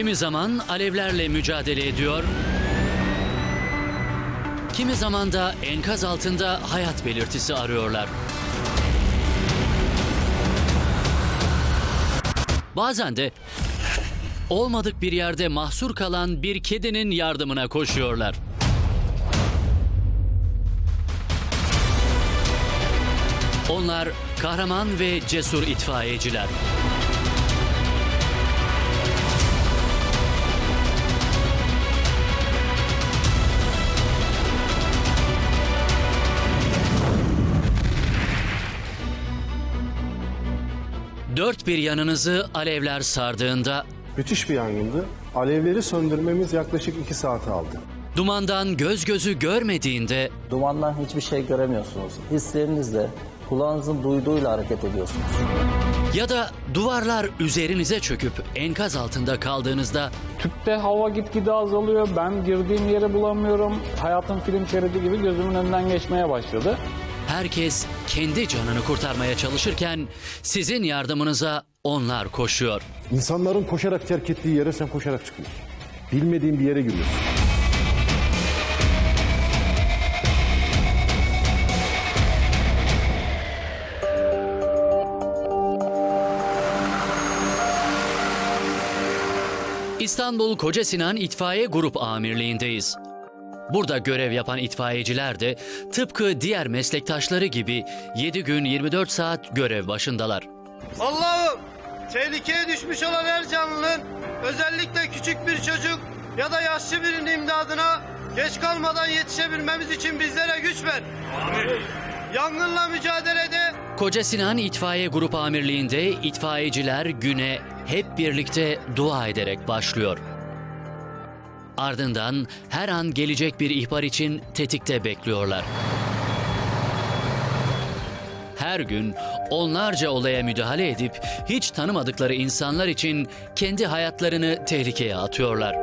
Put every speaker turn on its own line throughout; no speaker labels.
Kimi zaman alevlerle mücadele ediyor. Kimi zaman da enkaz altında hayat belirtisi arıyorlar. Bazen de olmadık bir yerde mahsur kalan bir kedinin yardımına koşuyorlar. Onlar kahraman ve cesur itfaiyeciler. Dört bir yanınızı alevler sardığında
Müthiş bir yangındı. Alevleri söndürmemiz yaklaşık iki saat aldı.
dumandan göz gözü görmediğinde
Dumandan hiçbir şey göremiyorsunuz. Hislerinizle, kulağınızın duyduğuyla hareket ediyorsunuz.
ya da duvarlar üzerinize çöküp enkaz altında kaldığınızda
Tüpte hava gitgide azalıyor. Ben girdiğim yeri bulamıyorum. Hayatım film şeridi gibi gözümün önünden geçmeye başladı.
Herkes kendi canını kurtarmaya çalışırken sizin yardımınıza onlar koşuyor.
İnsanların koşarak terk ettiği yere sen koşarak çıkıyorsun. Bilmediğin bir yere giriyorsun.
İstanbul Koca Sinan İtfaiye Grup Amirliğindeyiz. Burada görev yapan itfaiyeciler de tıpkı diğer meslektaşları gibi 7 gün 24 saat görev başındalar.
Allah'ım tehlikeye düşmüş olan her canlının özellikle küçük bir çocuk ya da yaşlı birinin imdadına geç kalmadan yetişebilmemiz için bizlere güç ver. Yangınla mücadelede
Koca Sinan İtfaiye Grup Amirliği'nde itfaiyeciler güne hep birlikte dua ederek başlıyor. Ardından her an gelecek bir ihbar için tetikte bekliyorlar. Her gün onlarca olaya müdahale edip hiç tanımadıkları insanlar için kendi hayatlarını tehlikeye atıyorlar.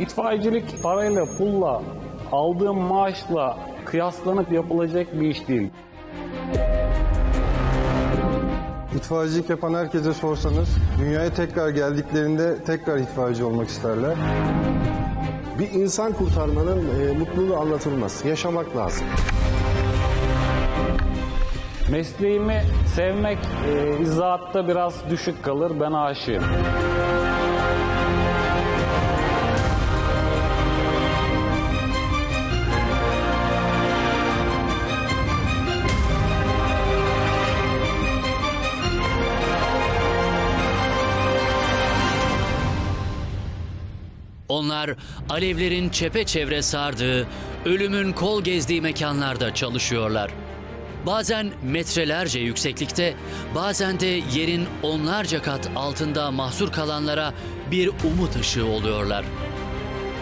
İtfaiyecilik parayla, pulla, aldığım maaşla kıyaslanıp yapılacak bir iş değil.
İtfaiyecilik yapan herkese sorsanız dünyaya tekrar geldiklerinde tekrar itfaiyeci olmak isterler.
Bir insan kurtarmanın e, mutluluğu anlatılmaz. Yaşamak lazım.
Mesleğimi sevmek e, izahatta biraz düşük kalır. Ben aşığım.
Onlar alevlerin çepeçevre sardığı, ölümün kol gezdiği mekanlarda çalışıyorlar. Bazen metrelerce yükseklikte, bazen de yerin onlarca kat altında mahsur kalanlara bir umut ışığı oluyorlar.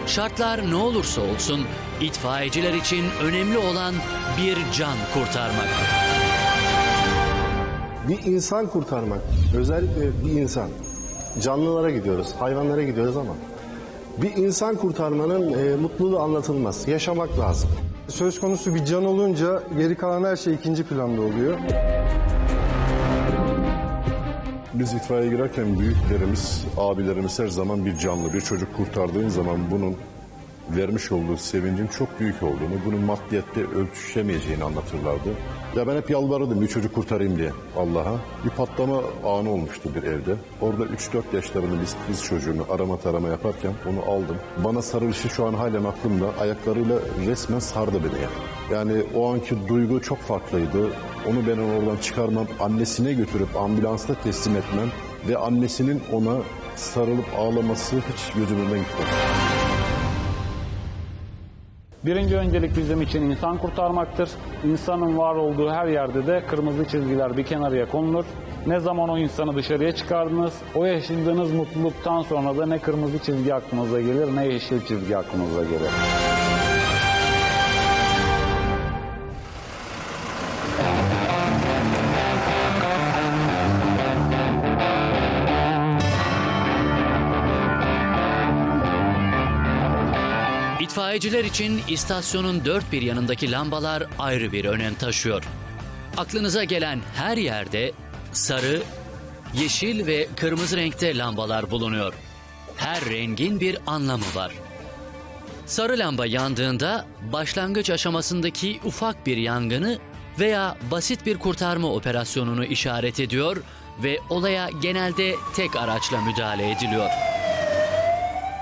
Şartlar ne olursa olsun itfaiyeciler için önemli olan bir can kurtarmak.
Bir insan kurtarmak, özellikle bir insan. Canlılara gidiyoruz, hayvanlara gidiyoruz ama bir insan kurtarmanın e, mutluluğu anlatılmaz. Yaşamak lazım.
Söz konusu bir can olunca geri kalan her şey ikinci planda oluyor.
Biz itfaiyeye girerken büyüklerimiz, abilerimiz her zaman bir canlı, bir çocuk kurtardığın zaman bunun vermiş olduğu sevincin çok büyük olduğunu, bunun maddiyette ölçüşemeyeceğini anlatırlardı. Ya ben hep yalvarırdım bir çocuk kurtarayım diye Allah'a. Bir patlama anı olmuştu bir evde. Orada 3-4 yaşlarında biz kız çocuğunu arama tarama yaparken onu aldım. Bana sarılışı şu an halen aklımda. Ayaklarıyla resmen sardı beni ya. Yani o anki duygu çok farklıydı. Onu ben oradan çıkarmam, annesine götürüp ambulansta teslim etmem ve annesinin ona sarılıp ağlaması hiç gözümden gitmedi.
Birinci öncelik bizim için insan kurtarmaktır. İnsanın var olduğu her yerde de kırmızı çizgiler bir kenarıya konulur. Ne zaman o insanı dışarıya çıkardınız, o yaşadığınız mutluluktan sonra da ne kırmızı çizgi aklınıza gelir ne yeşil çizgi aklınıza gelir.
İtfaiyeciler için istasyonun dört bir yanındaki lambalar ayrı bir önem taşıyor. Aklınıza gelen her yerde sarı, yeşil ve kırmızı renkte lambalar bulunuyor. Her rengin bir anlamı var. Sarı lamba yandığında başlangıç aşamasındaki ufak bir yangını veya basit bir kurtarma operasyonunu işaret ediyor ve olaya genelde tek araçla müdahale ediliyor.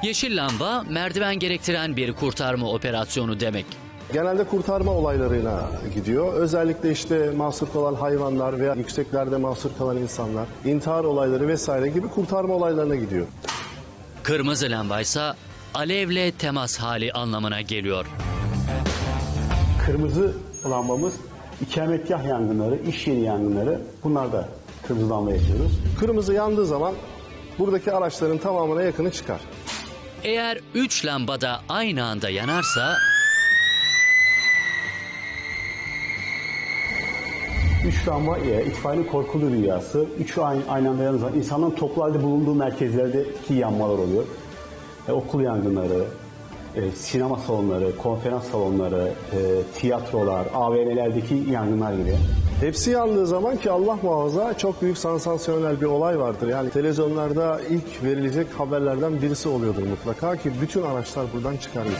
Yeşil lamba merdiven gerektiren bir kurtarma operasyonu demek.
Genelde kurtarma olaylarına gidiyor. Özellikle işte mahsur kalan hayvanlar veya yükseklerde mahsur kalan insanlar, intihar olayları vesaire gibi kurtarma olaylarına gidiyor.
Kırmızı lamba ise alevle temas hali anlamına geliyor.
Kırmızı lambamız ikametgah yangınları, iş yeri yangınları bunlarda kırmızı lamba yapıyoruz.
Kırmızı yandığı zaman buradaki araçların tamamına yakını çıkar.
Eğer 3 lamba da aynı anda yanarsa
Üç lamba e, itfaiyenin korkulu rüyası. Üçü aynı, aynı anda zaman insanların toplu halde bulunduğu merkezlerdeki yanmalar oluyor. E, okul yangınları, e, sinema salonları, konferans salonları, e, tiyatrolar, AVM'lerdeki yangınlar gibi.
Hepsi yandığı zaman ki Allah muhafaza çok büyük sansasyonel bir olay vardır. Yani televizyonlarda ilk verilecek haberlerden birisi oluyordur mutlaka ki bütün araçlar buradan çıkar gider.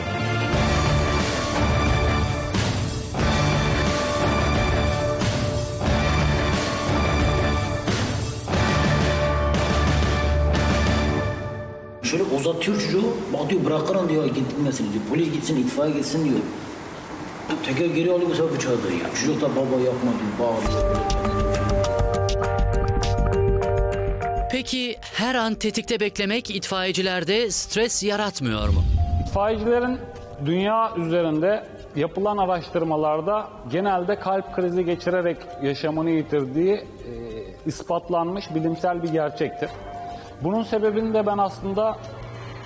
Şöyle uzatıyor çocuğu, bak diyor bırakırım diyor gitmesin diyor. Polis gitsin, itfaiye gitsin diyor. Teker geri alıyor bu sefer bıçağı dayıyor. Çocuk da baba yapma diyor, bağırıyor.
peki her an tetikte beklemek itfaiyecilerde stres yaratmıyor mu?
İtfaiyecilerin dünya üzerinde yapılan araştırmalarda genelde kalp krizi geçirerek yaşamını yitirdiği e, ispatlanmış bilimsel bir gerçektir. Bunun sebebini de ben aslında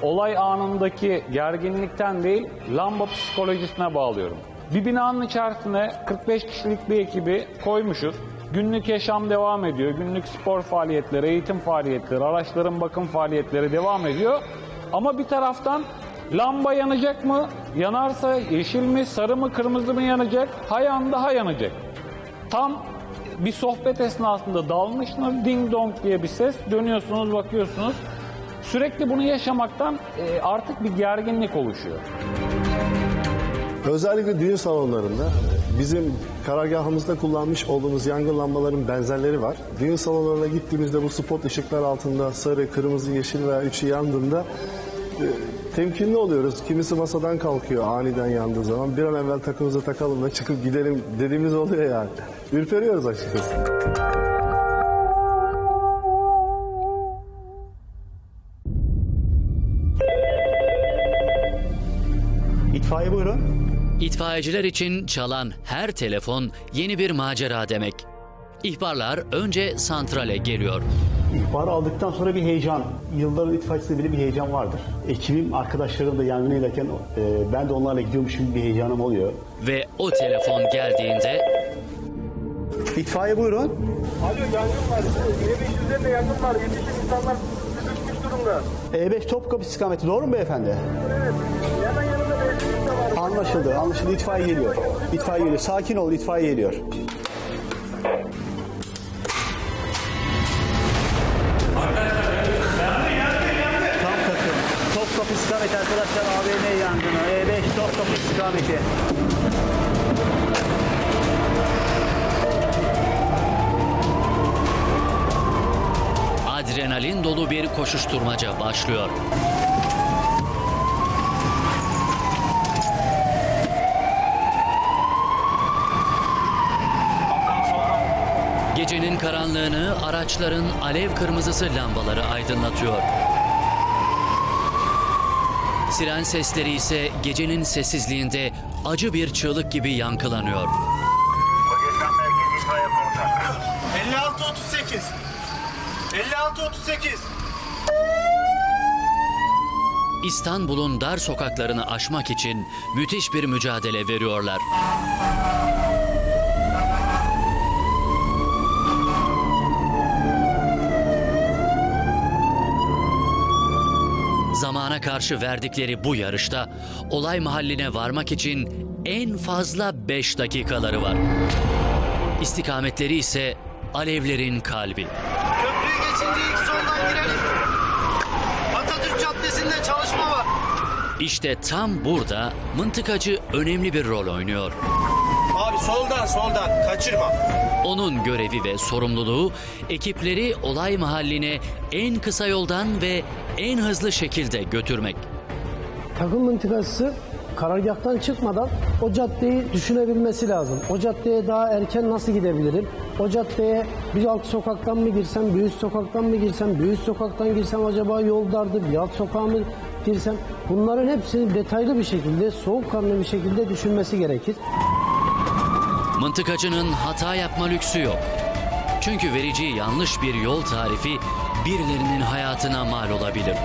olay anındaki gerginlikten değil, lamba psikolojisine bağlıyorum. Bir binanın içerisine 45 kişilik bir ekibi koymuşuz. Günlük yaşam devam ediyor. Günlük spor faaliyetleri, eğitim faaliyetleri, araçların bakım faaliyetleri devam ediyor. Ama bir taraftan lamba yanacak mı? Yanarsa yeşil mi, sarı mı, kırmızı mı yanacak? Ha yandı, ha yanacak. Tam bir sohbet esnasında dalmışsınız ding dong diye bir ses dönüyorsunuz bakıyorsunuz sürekli bunu yaşamaktan e, artık bir gerginlik oluşuyor.
Özellikle düğün salonlarında bizim karargahımızda kullanmış olduğumuz yangın lambaların benzerleri var. Düğün salonlarına gittiğimizde bu spot ışıklar altında sarı, kırmızı, yeşil veya üçü yandığında e, temkinli oluyoruz. Kimisi masadan kalkıyor aniden yandığı zaman. Bir an evvel takımızı takalım da çıkıp gidelim dediğimiz oluyor yani. Ürperiyoruz açıkçası.
İtfaiye buyurun.
İtfaiyeciler için çalan her telefon yeni bir macera demek. İhbarlar önce santrale geliyor.
İhbarı aldıktan sonra bir heyecan, yılların itfaiyesinde bile bir heyecan vardır. Ekibim, arkadaşlarım da yangına giderken e, ben de onlarla gidiyormuşum gibi bir heyecanım oluyor.
Ve o telefon geldiğinde
İtfaiye buyurun.
Alo yangın var. E5 üzerinde yangın var. Yetişkin insanlar sıkışmış durumda.
E5 Topkapı istikameti doğru mu beyefendi?
Hemen
Anlaşıldı, anlaşıldı. İtfaiye geliyor. İtfaiye geliyor. Sakin olun, itfaiye geliyor. Tam takım. Topkapı istikameti arkadaşlar AVM yangını. E5 Topkapı istikameti.
adrenalin dolu bir koşuşturmaca başlıyor. Gecenin karanlığını araçların alev kırmızısı lambaları aydınlatıyor. Siren sesleri ise gecenin sessizliğinde acı bir çığlık gibi yankılanıyor.
56-38. 56-38.
İstanbul'un dar sokaklarını aşmak için müthiş bir mücadele veriyorlar. Karşı verdikleri bu yarışta olay mahalline varmak için en fazla 5 dakikaları var. İstikametleri ise alevlerin kalbi.
Köprüyü geçince ilk soldan girelim. Atatürk Caddesi'nde çalışma var.
İşte tam burada mıntıkacı önemli bir rol oynuyor.
Abi soldan soldan kaçırma.
Onun görevi ve sorumluluğu ekipleri olay mahalline en kısa yoldan ve en hızlı şekilde götürmek.
takım mıntıkası karargahtan çıkmadan o caddeyi düşünebilmesi lazım. O caddeye daha erken nasıl gidebilirim? O caddeye bir alt sokaktan mı girsem, bir üst sokaktan mı girsem, bir üst sokaktan girsem acaba yol dardı, bir alt sokağa mı girsem? Bunların hepsini detaylı bir şekilde, soğukkanlı bir şekilde düşünmesi gerekir.
Mıntıkacının hata yapma lüksü yok. Çünkü vereceği yanlış bir yol tarifi birilerinin hayatına mal olabilir.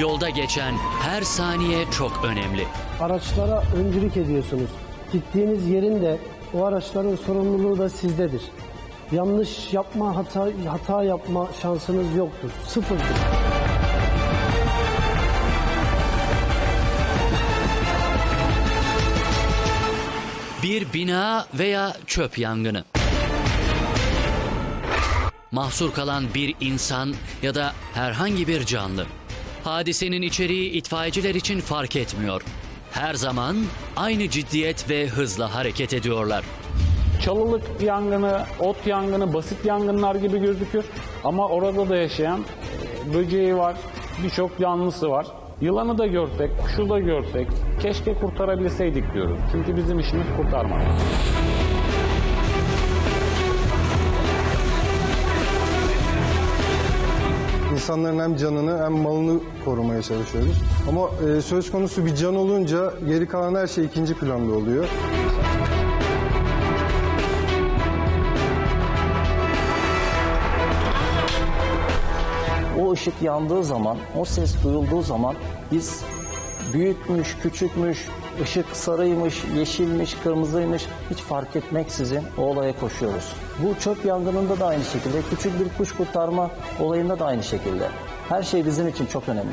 Yolda geçen her saniye çok önemli.
Araçlara öncülük ediyorsunuz. Gittiğiniz yerin de o araçların sorumluluğu da sizdedir. Yanlış yapma, hata, hata yapma şansınız yoktur. Sıfırdır.
Bir bina veya çöp yangını. Mahsur kalan bir insan ya da herhangi bir canlı. Hadisenin içeriği itfaiyeciler için fark etmiyor. Her zaman aynı ciddiyet ve hızla hareket ediyorlar.
Çalılık yangını, ot yangını basit yangınlar gibi gözükür. Ama orada da yaşayan e, böceği var, birçok canlısı var. Yılanı da görsek, kuşu da görsek keşke kurtarabilseydik diyoruz. Çünkü bizim işimiz kurtarmak.
İnsanların hem canını hem malını korumaya çalışıyoruz. Ama e, söz konusu bir can olunca geri kalan her şey ikinci planda oluyor.
O ışık yandığı zaman, o ses duyulduğu zaman biz büyükmüş, küçükmüş, ışık sarıymış, yeşilmiş, kırmızıymış hiç fark etmeksizin o olaya koşuyoruz. Bu çöp yangınında da aynı şekilde, küçük bir kuş kurtarma olayında da aynı şekilde. Her şey bizim için çok önemli.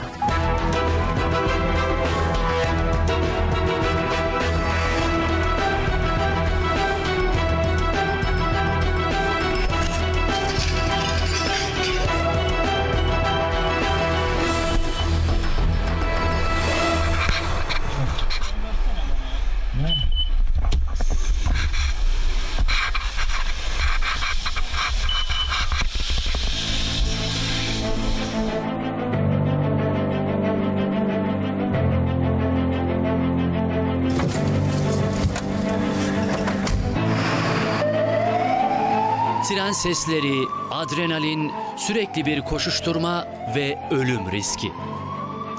Sesleri, adrenalin, sürekli bir koşuşturma ve ölüm riski.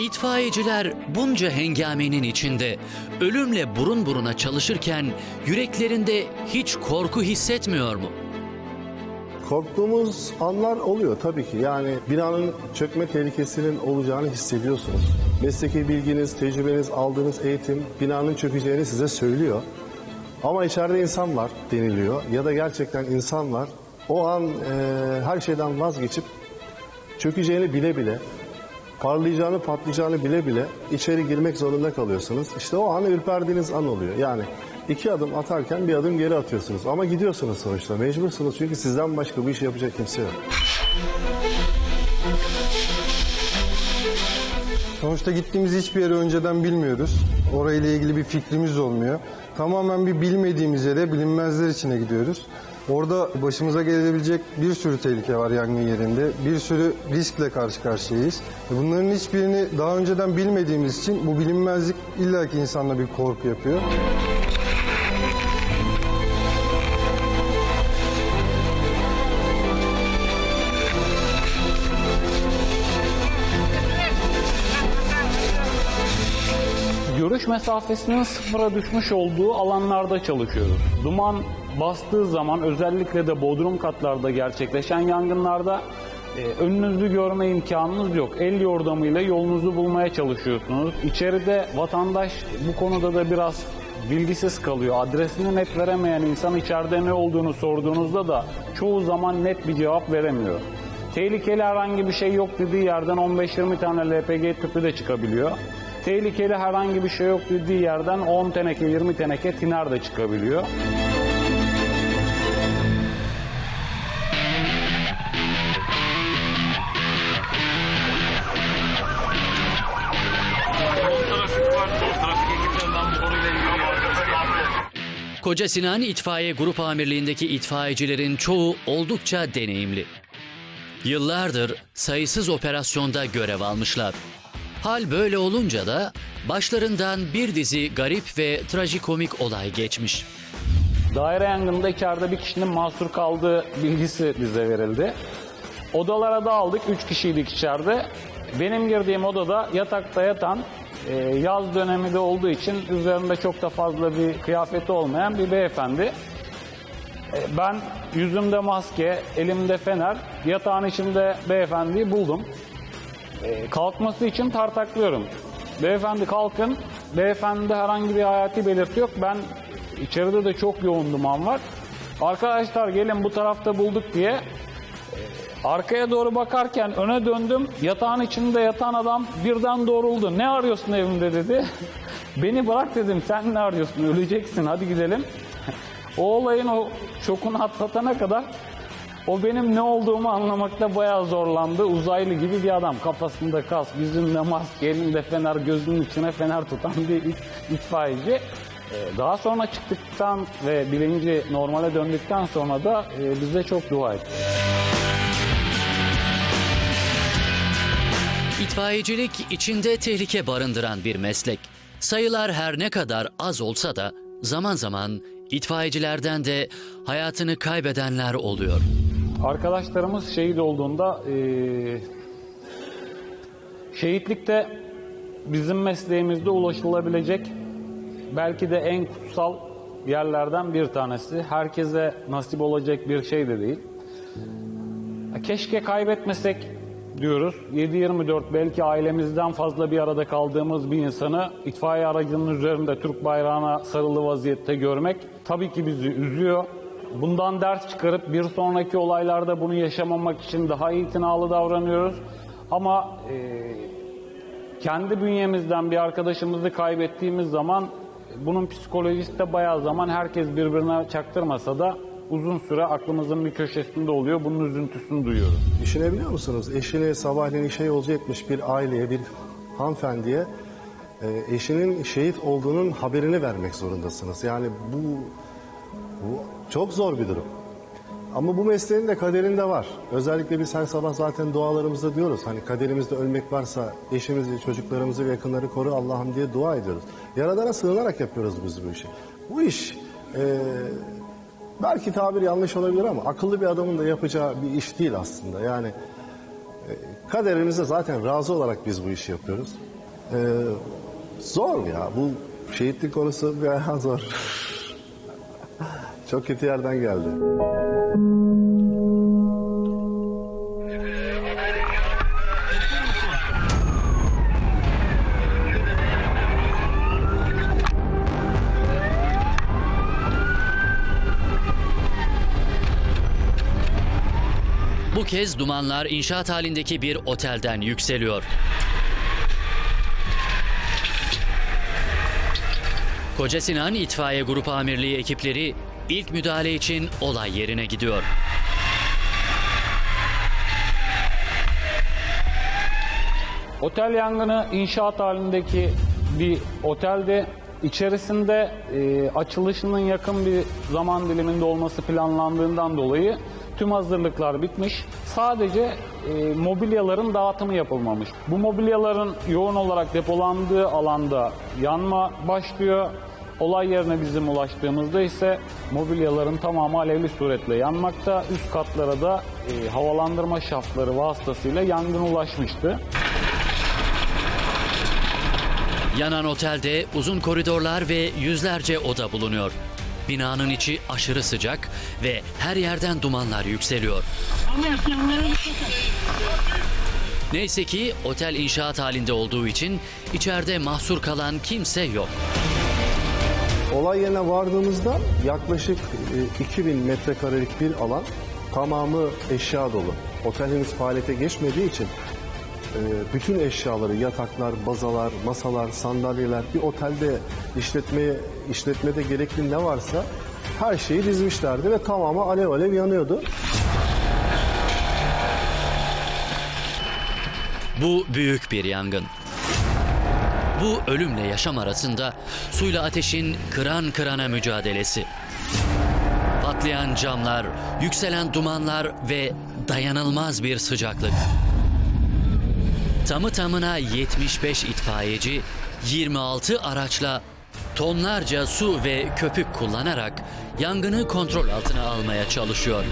İtfaiyeciler bunca hengamenin içinde ölümle burun buruna çalışırken yüreklerinde hiç korku hissetmiyor mu?
Korktuğumuz anlar oluyor tabii ki. Yani binanın çökme tehlikesinin olacağını hissediyorsunuz. Mesleki bilginiz, tecrübeniz, aldığınız eğitim binanın çökeceğini size söylüyor. Ama içeride insan var deniliyor ya da gerçekten insan var. O an e, her şeyden vazgeçip çökeceğini bile bile, parlayacağını, patlayacağını bile bile içeri girmek zorunda kalıyorsunuz. İşte o an ürperdiğiniz an oluyor. Yani iki adım atarken bir adım geri atıyorsunuz. Ama gidiyorsunuz sonuçta, mecbursunuz çünkü sizden başka bu işi yapacak kimse yok.
Sonuçta gittiğimiz hiçbir yeri önceden bilmiyoruz. Orayla ilgili bir fikrimiz olmuyor. Tamamen bir bilmediğimiz yere bilinmezler içine gidiyoruz. Orada başımıza gelebilecek bir sürü tehlike var yangın yerinde. Bir sürü riskle karşı karşıyayız. E Bunların hiçbirini daha önceden bilmediğimiz için bu bilinmezlik illaki insanda bir korku yapıyor.
Görüş mesafesinin sıfıra düşmüş olduğu alanlarda çalışıyoruz. Duman bastığı zaman özellikle de bodrum katlarda gerçekleşen yangınlarda e, önünüzü görme imkanınız yok. El yordamıyla yolunuzu bulmaya çalışıyorsunuz. İçeride vatandaş bu konuda da biraz bilgisiz kalıyor. Adresini net veremeyen insan içeride ne olduğunu sorduğunuzda da çoğu zaman net bir cevap veremiyor. Tehlikeli herhangi bir şey yok dediği yerden 15-20 tane LPG tüpü de çıkabiliyor. Tehlikeli herhangi bir şey yok dediği yerden 10 teneke 20 teneke tiner de çıkabiliyor.
Koca Sinan İtfaiye Grup Amirliğindeki itfaiyecilerin çoğu oldukça deneyimli. Yıllardır sayısız operasyonda görev almışlar. Hal böyle olunca da başlarından bir dizi garip ve trajikomik olay geçmiş.
Daire yangınında içeride bir kişinin mahsur kaldığı bilgisi bize verildi. Odalara dağıldık. Üç kişiydik içeride. Benim girdiğim odada yatakta yatan e, yaz dönemi de olduğu için üzerinde çok da fazla bir kıyafeti olmayan bir beyefendi. E, ben yüzümde maske, elimde fener, yatağın içinde beyefendiyi buldum. E, kalkması için tartaklıyorum. Beyefendi kalkın. Beyefendide herhangi bir hayati belirti yok. Ben içeride de çok yoğun duman var. Arkadaşlar gelin bu tarafta bulduk diye arkaya doğru bakarken öne döndüm. Yatağın içinde yatan adam birden doğruldu. Ne arıyorsun evimde dedi. Beni bırak dedim. Sen ne arıyorsun? Öleceksin. Hadi gidelim. o olayın o şokunu atlatana kadar o benim ne olduğumu anlamakta bayağı zorlandı. Uzaylı gibi bir adam. Kafasında kask, yüzünde maske, elinde fener, gözünün içine fener tutan bir it- itfaiyeci. Ee, Daha sonra çıktıktan ve bilinci normale döndükten sonra da e, bize çok dua etti.
İtfaiyecilik içinde tehlike barındıran bir meslek. Sayılar her ne kadar az olsa da zaman zaman itfaiyecilerden de hayatını kaybedenler oluyor.
Arkadaşlarımız şehit olduğunda e, şehitlikte bizim mesleğimizde ulaşılabilecek belki de en kutsal yerlerden bir tanesi. Herkese nasip olacak bir şey de değil. Keşke kaybetmesek diyoruz. 7-24 belki ailemizden fazla bir arada kaldığımız bir insanı itfaiye aracının üzerinde Türk bayrağına sarılı vaziyette görmek tabii ki bizi üzüyor. Bundan ders çıkarıp bir sonraki olaylarda bunu yaşamamak için daha itinalı davranıyoruz. Ama e, kendi bünyemizden bir arkadaşımızı kaybettiğimiz zaman bunun psikolojisi de bayağı zaman herkes birbirine çaktırmasa da uzun süre aklımızın bir köşesinde oluyor. Bunun üzüntüsünü duyuyoruz.
Düşünebiliyor musunuz? Eşini sabahleyin işe yolcu etmiş bir aileye, bir hanımefendiye e, eşinin şehit olduğunun haberini vermek zorundasınız. Yani bu, bu çok zor bir durum. Ama bu mesleğin de kaderinde var. Özellikle biz her sabah zaten dualarımızda diyoruz. Hani kaderimizde ölmek varsa eşimizi, çocuklarımızı ve yakınları koru Allah'ım diye dua ediyoruz. Yaradana sığınarak yapıyoruz biz bu işi. Bu iş e, belki tabir yanlış olabilir ama akıllı bir adamın da yapacağı bir iş değil aslında. Yani e, kaderimize zaten razı olarak biz bu işi yapıyoruz. E, zor ya bu şehitlik konusu bayağı zor. Çok kötü yerden geldi.
Bu kez dumanlar inşaat halindeki bir otelden yükseliyor. Koca Sinan İtfaiye Grup Amirliği ekipleri ilk müdahale için olay yerine gidiyor.
Otel yangını inşaat halindeki bir otelde içerisinde e, açılışının yakın bir zaman diliminde olması planlandığından dolayı tüm hazırlıklar bitmiş. Sadece e, mobilyaların dağıtımı yapılmamış. Bu mobilyaların yoğun olarak depolandığı alanda yanma başlıyor. Olay yerine bizim ulaştığımızda ise mobilyaların tamamı alevli suretle yanmakta. Üst katlara da e, havalandırma şaftları vasıtasıyla yangın ulaşmıştı.
Yanan otelde uzun koridorlar ve yüzlerce oda bulunuyor. Binanın içi aşırı sıcak ve her yerden dumanlar yükseliyor. Neyse ki otel inşaat halinde olduğu için içeride mahsur kalan kimse yok.
Olay yerine vardığımızda yaklaşık e, 2000 metrekarelik bir alan tamamı eşya dolu. Otel henüz faaliyete geçmediği için e, bütün eşyaları, yataklar, bazalar, masalar, sandalyeler bir otelde işletmeye işletmede gerekli ne varsa her şeyi dizmişlerdi ve tamamı alev alev yanıyordu.
Bu büyük bir yangın. Bu ölümle yaşam arasında suyla ateşin kıran kırana mücadelesi. Patlayan camlar, yükselen dumanlar ve dayanılmaz bir sıcaklık. Tamı tamına 75 itfaiyeci 26 araçla tonlarca su ve köpük kullanarak yangını kontrol altına almaya çalışıyor.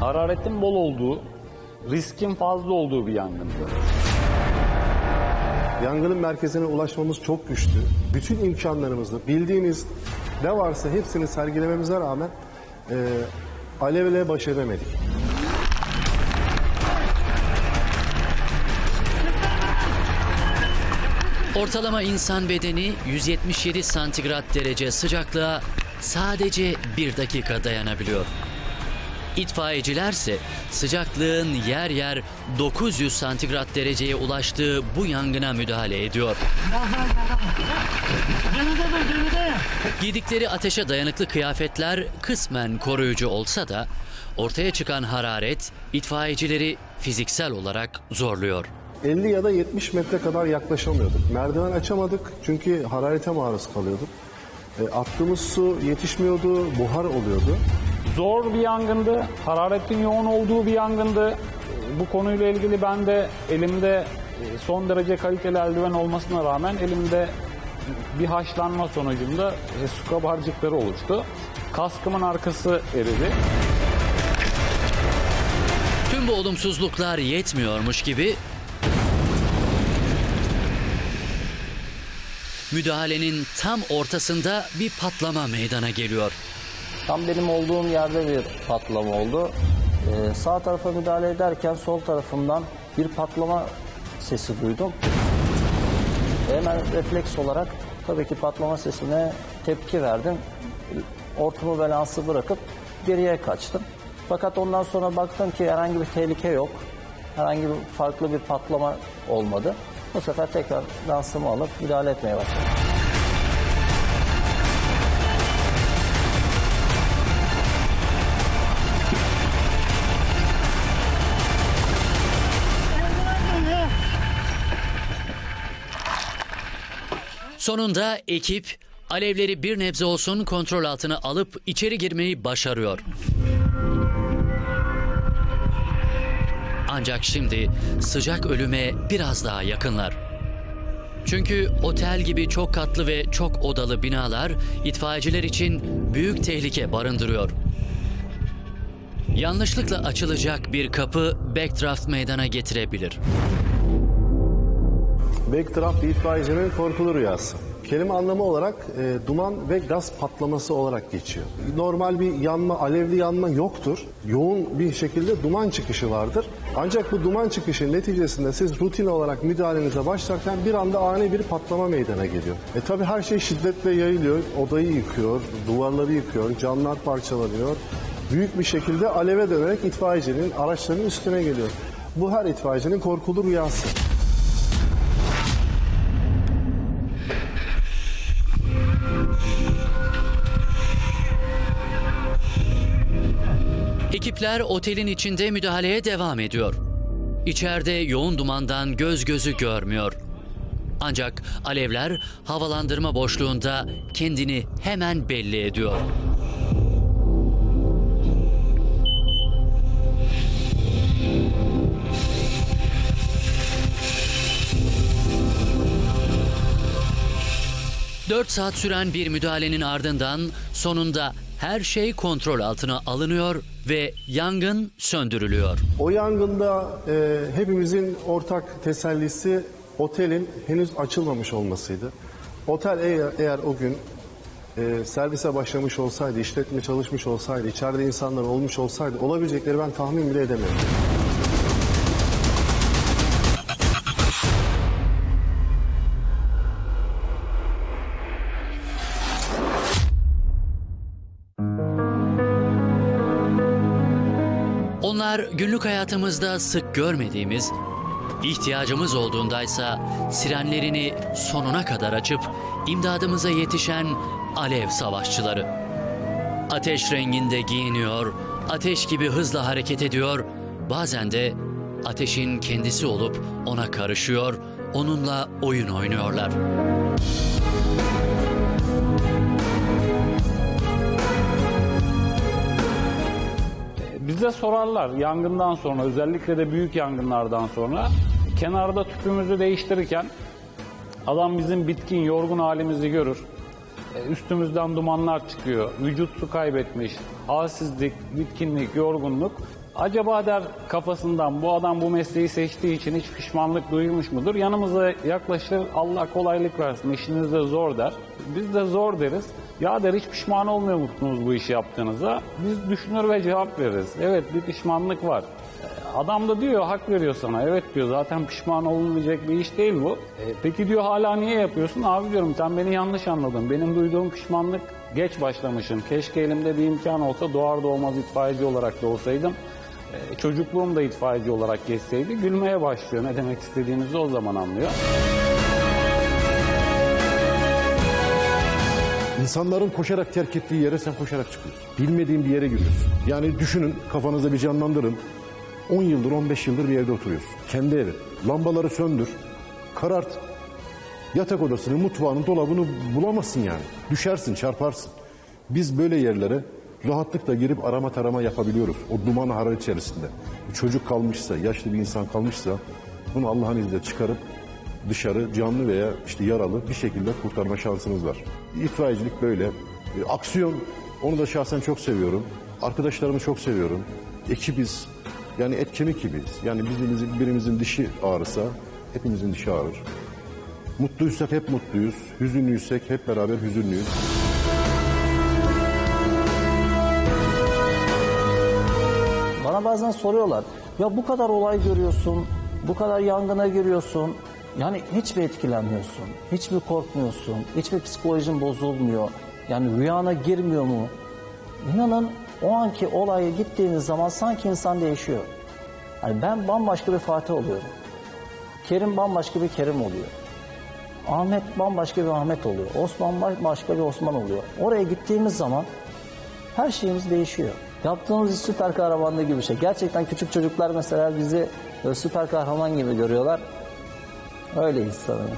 Hararetin bol olduğu, riskin fazla olduğu bir yangındı.
Yangının merkezine ulaşmamız çok güçtü. Bütün imkanlarımızla bildiğimiz ne varsa hepsini sergilememize rağmen e, alevle baş edemedik.
Ortalama insan bedeni 177 santigrat derece sıcaklığa sadece bir dakika dayanabiliyor. İtfaiyecilerse sıcaklığın yer yer 900 santigrat dereceye ulaştığı bu yangına müdahale ediyor. Giydikleri ateşe dayanıklı kıyafetler kısmen koruyucu olsa da ortaya çıkan hararet itfaiyecileri fiziksel olarak zorluyor.
50 ya da 70 metre kadar yaklaşamıyorduk. Merdiven açamadık çünkü hararete maruz kalıyorduk. E, attığımız su yetişmiyordu, buhar oluyordu.
Zor bir yangındı, hararetin yoğun olduğu bir yangındı. Bu konuyla ilgili ben de elimde e, son derece kaliteli eldiven olmasına rağmen elimde bir haşlanma sonucunda e, su kabarcıkları oluştu. Kaskımın arkası eridi.
Tüm bu olumsuzluklar yetmiyormuş gibi müdahalenin tam ortasında bir patlama meydana geliyor.
Tam benim olduğum yerde bir patlama oldu. Ee, sağ tarafa müdahale ederken sol tarafımdan bir patlama sesi duydum. Hemen refleks olarak tabii ki patlama sesine tepki verdim. Ortamı balansı bırakıp geriye kaçtım. Fakat ondan sonra baktım ki herhangi bir tehlike yok. Herhangi bir farklı bir patlama olmadı. Bu sefer tekrar dansımı alıp müdahale etmeye başladım.
Sonunda ekip alevleri bir nebze olsun kontrol altına alıp içeri girmeyi başarıyor. Ancak şimdi sıcak ölüme biraz daha yakınlar. Çünkü otel gibi çok katlı ve çok odalı binalar itfaiyeciler için büyük tehlike barındırıyor. Yanlışlıkla açılacak bir kapı backdraft meydana getirebilir.
Backdraft itfaiyecinin korkulu rüyası. Kelime anlamı olarak e, duman ve gaz patlaması olarak geçiyor. Normal bir yanma, alevli yanma yoktur. Yoğun bir şekilde duman çıkışı vardır. Ancak bu duman çıkışı neticesinde siz rutin olarak müdahalenize başlarken bir anda ani bir patlama meydana geliyor. E tabi her şey şiddetle yayılıyor. Odayı yıkıyor, duvarları yıkıyor, camlar parçalanıyor. Büyük bir şekilde aleve dönerek itfaiyecinin araçlarının üstüne geliyor. Bu her itfaiyecinin korkulu rüyası.
Ekipler otelin içinde müdahaleye devam ediyor. İçeride yoğun dumandan göz gözü görmüyor. Ancak alevler havalandırma boşluğunda kendini hemen belli ediyor. Dört saat süren bir müdahalenin ardından sonunda her şey kontrol altına alınıyor ve yangın söndürülüyor.
O yangında e, hepimizin ortak tesellisi otelin henüz açılmamış olmasıydı. Otel eğer, eğer o gün e, servise başlamış olsaydı, işletme çalışmış olsaydı, içeride insanlar olmuş olsaydı olabilecekleri ben tahmin bile edemiyorum.
Günlük hayatımızda sık görmediğimiz, ihtiyacımız olduğundaysa sirenlerini sonuna kadar açıp imdadımıza yetişen alev savaşçıları. Ateş renginde giyiniyor, ateş gibi hızla hareket ediyor, bazen de ateşin kendisi olup ona karışıyor, onunla oyun oynuyorlar.
Bize sorarlar yangından sonra özellikle de büyük yangınlardan sonra kenarda tüpümüzü değiştirirken adam bizim bitkin yorgun halimizi görür. E, Üstümüzden dumanlar çıkıyor. Vücut su kaybetmiş. Halsizlik, bitkinlik, yorgunluk. Acaba der kafasından bu adam bu mesleği seçtiği için hiç pişmanlık duymuş mudur? Yanımıza yaklaşır Allah kolaylık versin işiniz de zor der. Biz de zor deriz. Ya der hiç pişman olmuyor musunuz bu işi yaptığınıza? Biz düşünür ve cevap veririz. Evet bir pişmanlık var. Adam da diyor hak veriyor sana. Evet diyor zaten pişman olunmayacak bir iş değil bu. E, peki diyor hala niye yapıyorsun? Abi diyorum sen beni yanlış anladın. Benim duyduğum pişmanlık geç başlamışım. Keşke elimde bir imkan olsa doğar doğmaz itfaiyeci olarak da olsaydım. E, çocukluğum da itfaiyeci olarak geçseydi gülmeye başlıyor. Ne demek istediğinizi o zaman anlıyor.
İnsanların koşarak terk ettiği yere sen koşarak çıkıyorsun. Bilmediğin bir yere giriyorsun. Yani düşünün kafanızda bir canlandırın. 10 yıldır 15 yıldır bir evde oturuyorsun. Kendi evin. Lambaları söndür. Karart. Yatak odasını, mutfağını, dolabını bulamazsın yani. Düşersin, çarparsın. Biz böyle yerlere rahatlıkla girip arama tarama yapabiliyoruz. O duman harar içerisinde. Çocuk kalmışsa, yaşlı bir insan kalmışsa bunu Allah'ın izniyle çıkarıp dışarı canlı veya işte yaralı bir şekilde kurtarma şansınız var. İtfaiyecilik böyle. E, Aksiyon onu da şahsen çok seviyorum. Arkadaşlarımı çok seviyorum. Ekibiz. Yani et kemik gibiyiz. Yani birimizin, birimizin dişi ağrısa hepimizin dişi ağrır. Mutluysak hep mutluyuz. Hüzünlüysek hep beraber hüzünlüyüz.
Bana bazen soruyorlar. Ya bu kadar olay görüyorsun, bu kadar yangına giriyorsun. Yani hiç mi etkilenmiyorsun? Hiç mi korkmuyorsun? Hiç mi psikolojin bozulmuyor? Yani rüyana girmiyor mu? İnanın o anki olaya gittiğiniz zaman sanki insan değişiyor. Yani ben bambaşka bir Fatih oluyorum. Kerim bambaşka bir Kerim oluyor. Ahmet bambaşka bir Ahmet oluyor. Osman bambaşka bir Osman oluyor. Oraya gittiğimiz zaman her şeyimiz değişiyor. Yaptığımız süper kahramanlığı gibi bir şey. Gerçekten küçük çocuklar mesela bizi böyle süper kahraman gibi görüyorlar. Öyleyiz sanırım.